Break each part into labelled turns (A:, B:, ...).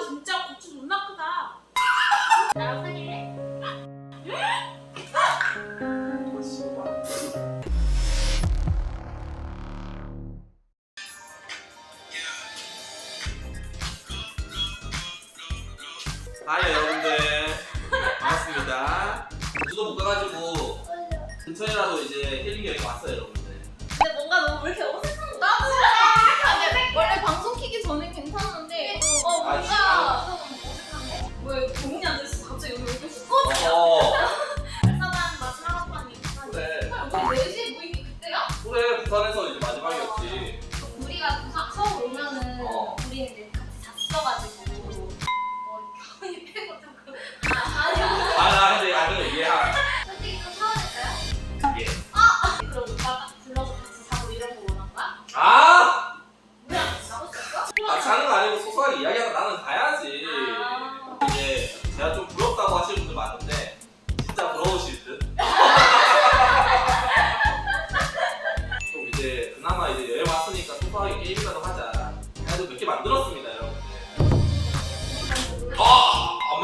A: 진짜 고추 존나 크다.
B: 나랑 사귈래? 아니
C: parayı soracağım.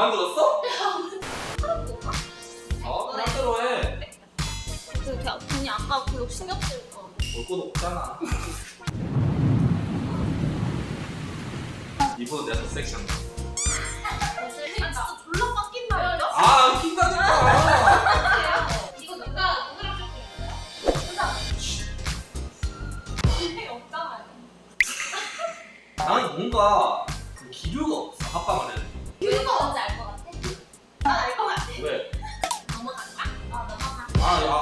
C: 만들었어? 어, 맘대로 해.
D: 그, 그 돈이 아까 그거 신경 쓰일 거.
C: 볼건 없잖아. 이분은 내가 더 섹시한
D: 거.
C: 大
B: 家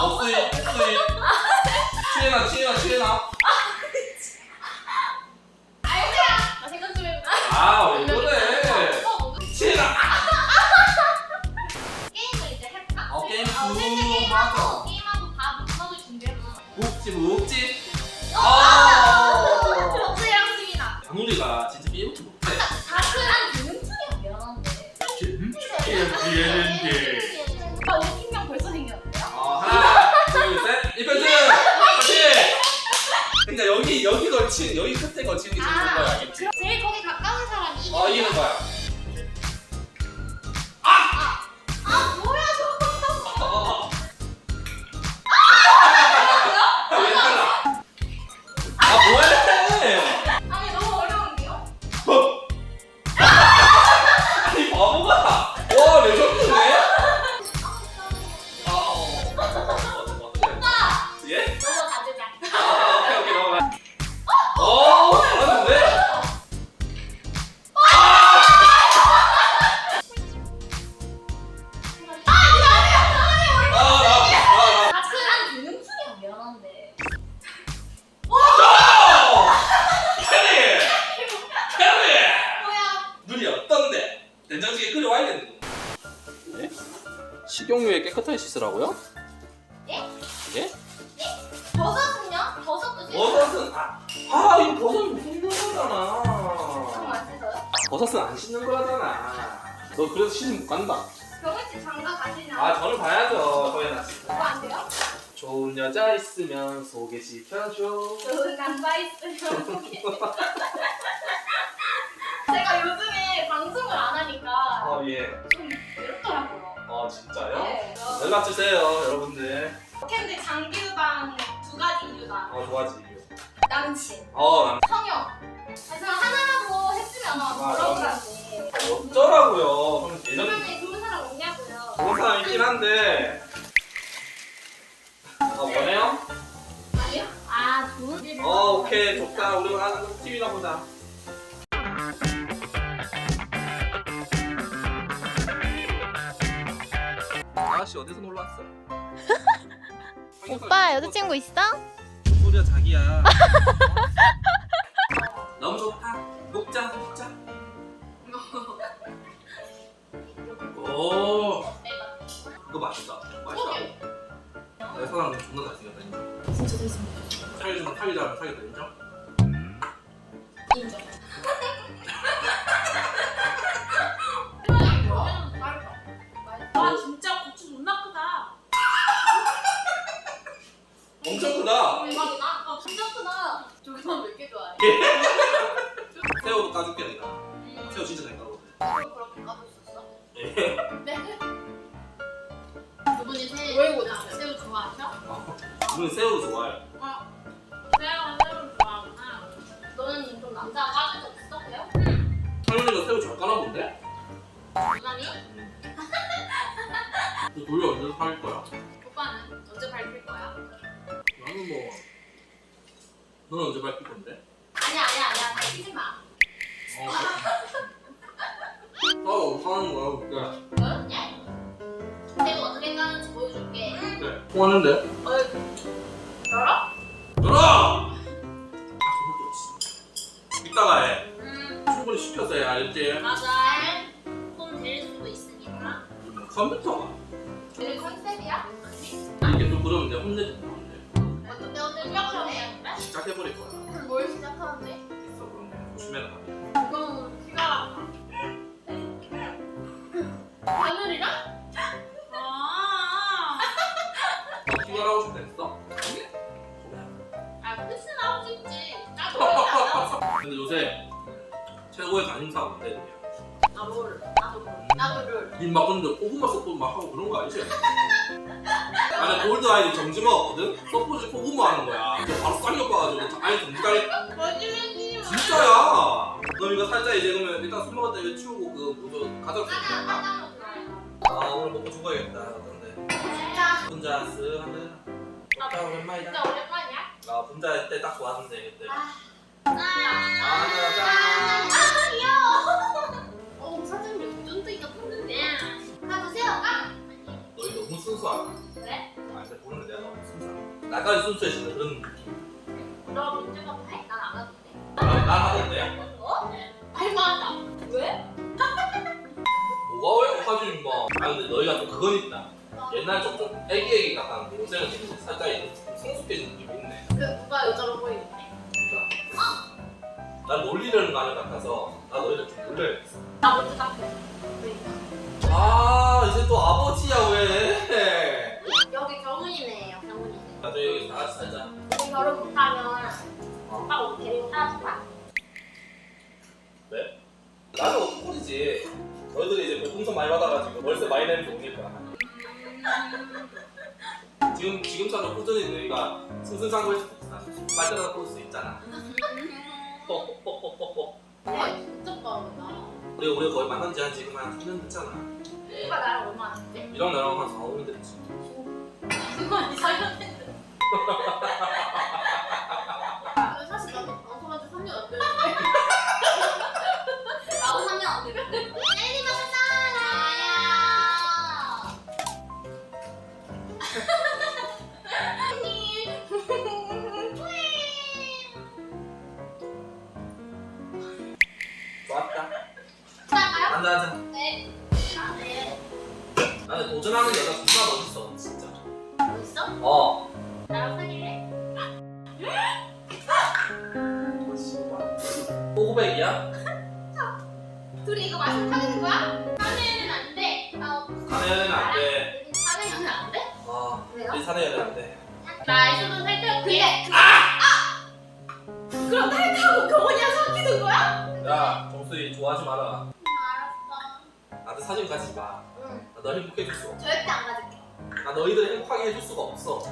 B: 好，可以，可以，切了，
C: 切了，切了。
D: 哎呦我的 씻으라고요?
C: 네? 네? 네?
B: 버섯은요? 버섯도 씻어
C: 버섯은 아, 아 이거 버섯은 씻는 거잖아. 버섯은 안 씻는 거잖아. 너 그래서 시집 못 간다.
B: 병원집 장가 가시나?
C: 아 저를 봐야죠. 저희는
D: 그거 안 돼요?
C: 좋은 여자 있으면 소개시켜줘.
B: 좋은 남자 있으면 포기. 제가 요즘에 방송을 안 하니까
C: 아 예.
B: 좀 외롭더라고요.
C: 어, 아 진짜 연락 주세요, 여러분들.
B: 근데 장기후방 두 가지 이유다.
C: 어, 좋아지.
B: 남친,
C: 어, 남-
B: 성형. 그래서 하나라도 했으면 맞아. 그러더라고.
C: 어쩌라고요.
B: 예전에 좋은 사람 없냐고요.
C: 좋은 사람 있긴 한데. 아, 원해요?
B: 아니요? 아, 좋은
C: 어, 오케이. 좋다. 우리 하는 TV나 보자. 아씨 어디서 놀러 왔어?
D: 오빠 여자친구 있어?
C: 소리야 자기야. 어? 너무 좋다. 녹자 녹자. 오. 이거 맛있다. 맛있다. 내 사랑 존나 잘생겼다
A: 진짜 잘생겼다.
C: 살이 좀 살이 잘 살이 인정.
A: 인정.
C: 새우도 까줄게 내가. 새우 진짜 잘 까거든.
D: 이걸 그렇게 까줬었어?
C: 예.
D: 네. 두 분이 새우,
A: 왜?
D: 새우 좋아하셔?
C: 우리는 새우도 좋아해.
A: 내가 새우를 좋아하구나.
D: 너는 좀 남자가 까준 적 있어? 그래요?
C: 할머니가 새우 잘 까나 본데?
D: 누나니?
C: 너 돌려 언제 살 거야?
D: 오빠는 언제 밝힐 거야?
C: 나는 뭐. 너는 언제 밝힐 건데?
D: 아니야 아니야 아니야 밝히지 마.
C: 어. 아, 사는 거야.
D: 응? 예? 새우 어떻게 까는지 보여줄게.
C: 그래. 통하는데?
D: 열어?
C: 열어! 아, 그것도 없어. 이따가 해.
D: 음
C: 충분히 시켜서 해, 알지?
D: 맞아. 수도 있으니까.
C: 뭐 컴퓨터가.
D: 이게 컨셉이야?
C: 이렇게 또 그러면 내가 혼내준다는데.
D: 어떻게 오늘 시작을 해?
C: 시작해버릴 거야.
D: 뭘 시작하는데?
C: 조심해라.
D: 이건 티가 하늘이랑?
A: 아.
C: 너 키워라고 했어?
D: 아 크스 나오고 싶지. 안 나왔어.
C: 근데 요새 최고의 관심사가 뭔데?
D: 나도 롤. 나도 롤. 나도 롤.
C: 님막 근데 고구마 서포 막 하고 그런 거 아니지? 나는 골드 아이디 정지가 없거든? 서포지 고구마 하는 거야. 너 바로 쌍욕 봐가지고 정지가
D: 거짓말치지 마.
C: 진짜야! 너 이거 살짝 이제 그러면 일단 술때 이거 치우고 그 뭐죠 가져
D: 하나 하나만 좋아해요.
C: 아 오늘 먹고 죽어야겠다
D: 진짜
C: 분자 쓱 하면 좋다 오랜만이다
D: 진짜 오랜만이야.
C: 아 분자 때 딱 좋았는데 그때
D: 아. 짠.
C: 아, 짠.
D: 아 귀여워. 어용
C: 나까지 순수해지는 그런 느낌
D: 너 문제가 해? 난안 하던데.
C: 난, 난 하던데
D: 어? 할만하다. 왜?
C: 뭐가 왜 못하지 임마 아 근데 너희가 좀 그건 있다 옛날 좀좀 애기 애기 같았는데 요새는 좀 살짝 이제 좀 성숙해진 느낌이 있네
D: 그 누가 여자로 보이는데?
C: 난 놀리려는 거 같아서 나 너희들 좀 놀려야겠어
D: 나 먼저 깎여. 그러니까.
C: 아 이제 또 아버지야 왜 나중에 여기 다 같이 살자.
D: 결혼 못하면 오빠가 우리 데리고 거야?
C: 왜? 나는 어떡하지. 너희들이 이제 별풍선 많이 받아가지고 월세 많이 내는 게 오니까 지금 지금처럼 꾸준히 너희가 승승장구할 수도 있어 빨대나 꽂을 수 있잖아.
D: 오빠 진짜 빠르다.
C: 우리 우리 거의 만난 지 한 지금 한 3년 됐잖아.
D: 오빠 나랑 얼마나 됐지?
C: 이랑 나랑 한 4, 5년 됐지.
D: 그건 이상한 텐데. 사실 나도 방송한 지 3년 안 됐는데. 나도 3년 안 됐는데. 혜린이 반갑다.
C: 좋았다
D: 시작할까요?
C: 앉아 앉아
D: 네. 아, 네.
C: 나는 도전하는 여자 존나 멋있어 진짜
D: 멋있어?
C: 어
D: 나랑 사귈래?
C: 호구백이야?
D: 둘이 이거 말씀 사귀는 거야? 사내는 안 돼. 아,
C: 사내연애는 안 돼
D: 사내는 안 돼?
C: 아
D: 왜요?
C: 우리 사내연애 안 돼
D: 나 이수는 살펴볼게. 근데 아! 그럼 탈타고 경원이랑 사귀는 거야?
C: 야 정수희 좋아하지 마라
D: 알았어.
C: 나한테 사진 가지지 마.
D: 응.
C: 나너 행복해 줄 수 없어.
D: 절대 안 가질게.
C: 나 너희들 행복하게 해줄 수가 없어.